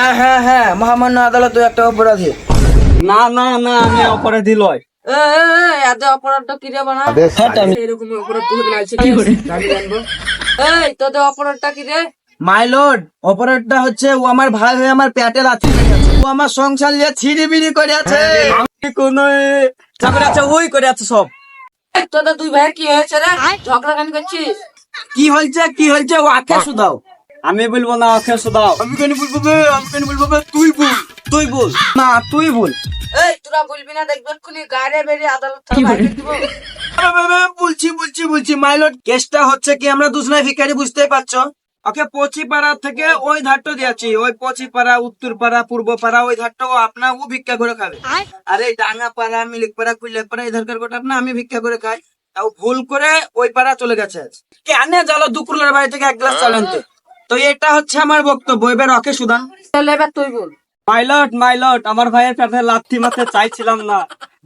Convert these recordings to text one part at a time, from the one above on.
হ্যাঁ হ্যাঁ হ্যাঁ মহামান্য আদালত একটা অপরাধী। না না না আমি অপরাধী লয় এ, এ, এ, এত অপরাধটা কিরে বানা এরকম অপরাধ তুই বানাইছিস আমি জানব এই তোদের অপরাধটা কি রে? মাই লর্ড অপরাধটা হচ্ছে ও আমার ভাই হয়ে আমার পেটে লাথি ও আমার সংসার নিয়ে ছিড়ি বিড়ি করে আছে কোন আছে ওই করে আছে সব। তোদের দুই ভাইয়ের কি হয়েছে রে? ঝগড়া কেন করছিস? কি হয়েছে কি হয়েছে ও আখে শুধাও। আমি বলব না ওকে শোধাও। আমি কেন বলব বে? আমি কেন বলব বে? তুই বল। তুই বল। না তুই বল। এই তোরা বলবি না দেখবে এক্ষুনি গাড়ি বেরিয়ে আদালত থেকে বাইরে দিব। বলছি বলছি বলছি মাই লর্ড কেসটা হচ্ছে কি আমরা দুজনে ভিখারি বুঝতেই পারছ? ওকে পচিপাড়া থেকে ওই ধারটা দিয়েছি। ওই পচিপাড়া উত্তর পাড়া পূর্ব পাড়া ওই ধারটা আপনা ও ভিক্ষা করে খাবে। আর এই ডাঙ্গা পাড়া মিলিক পাড়া কুল্লে পাড়া এই ধারকার গোটা আপনা আমি ভিক্ষা করে খাই। তাও ভুল করে ওই পাড়া চলে গেছে। কেন জালো দুকুলের বাড়ি থেকে এক গ্লাস চাল আনতে? তো এটা হচ্ছে আমার বক্তব্য এবার ওকে সুদান তাহলে এবার তুই বল। মাইলট মাইলট আমার ভাইয়ের পেটে লাথি মারতে চাইছিলাম না।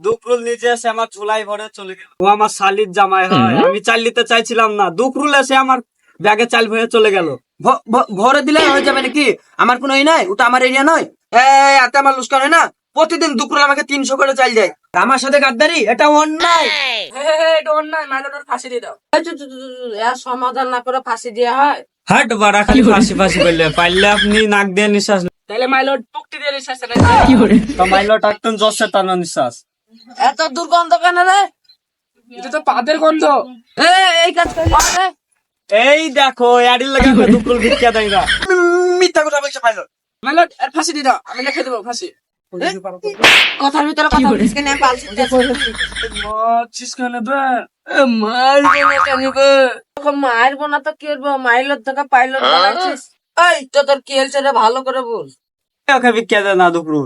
দুকরুল নিজে এসে আমার ঝুলাই ভরে চলে গেল। ও আমার শালির জামাই হয় আমি চাল নিতে চাইছিলাম না। দুকরুল এসে আমার ব্যাগে চাল ভরে চলে গেল। ভরে দিলে হয়ে যাবে নাকি? আমার কোনো ই নাই ওটা আমার এরিয়া নয়। এই এতে আমার লুস্কান হয় না। প্রতিদিন দুপুরে আমাকে তিনশো করে চাল যায় আমার সাথে গাদ্দারি এটা অন্যায়। হে হে হে ডোন নাই মাইলনের ফাঁসি দিয়ে দাও। সমাধান না করে ফাঁসি দেওয়া হয়। হাট বাড়া খালি ফাঁসি ফাঁসি করলে পারলে আপনি নাক দিয়ে নিঃশ্বাস। তাহলে মাইলট পুক্তি দিয়ে নিঃশ্বাস তো মাইলট একদম জোরসে টানো নিঃশ্বাস। এত দুর্গন্ধ কেন রে? এটা তো পাদের গন্ধ। এই কাজ করলি রে। এই দেখো এডির লাগে দুকরুল ভিক্ষা দেয় না। উম, মিথ্যা কথা বলছে পাইলট মাইলট এর ফাঁসি দিয়ে দাও আমি লিখে দেবো ফাঁসি। কথার ভিতরে কথা বলিস কেন আমি মারছিস কেন বে? মারবো না কেন বে? মারবো না তো কি করব মাইলট থেকে পাইলট বানাচ্ছিস এই তো তোর কি হয়েছে রে? ভালো করে বল। ওকে ভিক্ষা দেয় না দুপুর।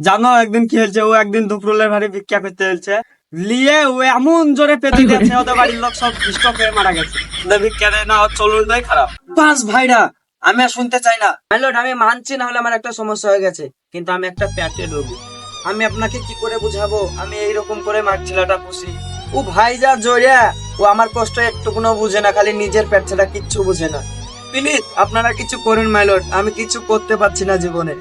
জানো একদিন কি হয়েছে? ও একদিন দুপুরের ভারে ভিক্ষা করতে হয়েছে লিয়ে ও এমন জোরে পেতে গেছে ওদের বাড়ির লোক সব স্টক হয়ে মারা গেছে। ওদের ভিক্ষা দেয় না ওর চলুন খারাপ। পাঁচ ভাইরা আমি আর শুনতে চাই না। পাইলট আমি মানছি না হলে আমার একটা সমস্যা হয়ে গেছে কিন্তু আমি একটা প্যাটে ডুবি। আমি আপনাকে কি করে বুঝাবো? আমি এইরকম করে মার ছেলেটা পুষি। ও ভাই যা জড়িয়া ও আমার কষ্ট একটুকুনো বুঝে না খালি নিজের পেট ছেলে কিচ্ছু বুঝে না। প্লিজ আপনারা কিছু করেন মাইলট আমি কিছু করতে পারছি না জীবনে।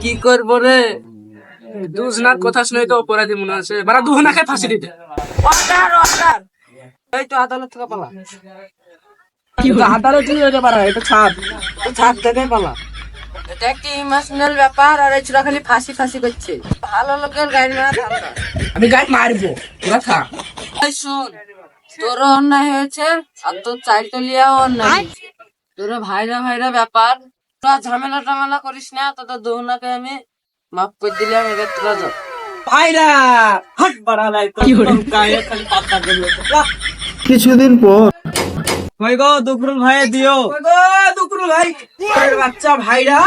কি করব রে? দুজনার কথা শুনে তো অপরাধী মনে আছে মানে দুজনাকে ফাঁসি দিতে। Order order. এই তো আদালত থেকে পালা। আদালত যেতে পারা এটা ছাদ ছাদ থেকে পালা। এটা একটি ইমোশনাল ব্যাপার আর এই ছোড়া খালি ফাঁসি ফাঁসি করছে। ভালো লোকের গাড়ি মারা ধান্দা আমি গাড়ি মারবো তোরা এই তোর অন্যায় হয়েছে আর তোর চাইতে লিয়াও অন্যায় তোরা ভাইরা ভাইরা ব্যাপার তোরা ঝামেলা টামেলা করিস না তোদের দোহনাকে আমি মাফ করে দিলাম এবার তোরা ভাইরা হাট বাড়া লাই তো গায়ে খালি পাতা দিল কিছুদিন পর। ভাই গো দুকরুল ভাই দিও। গো, দুকুরু ভাই? বাচ্চা ভাইরা।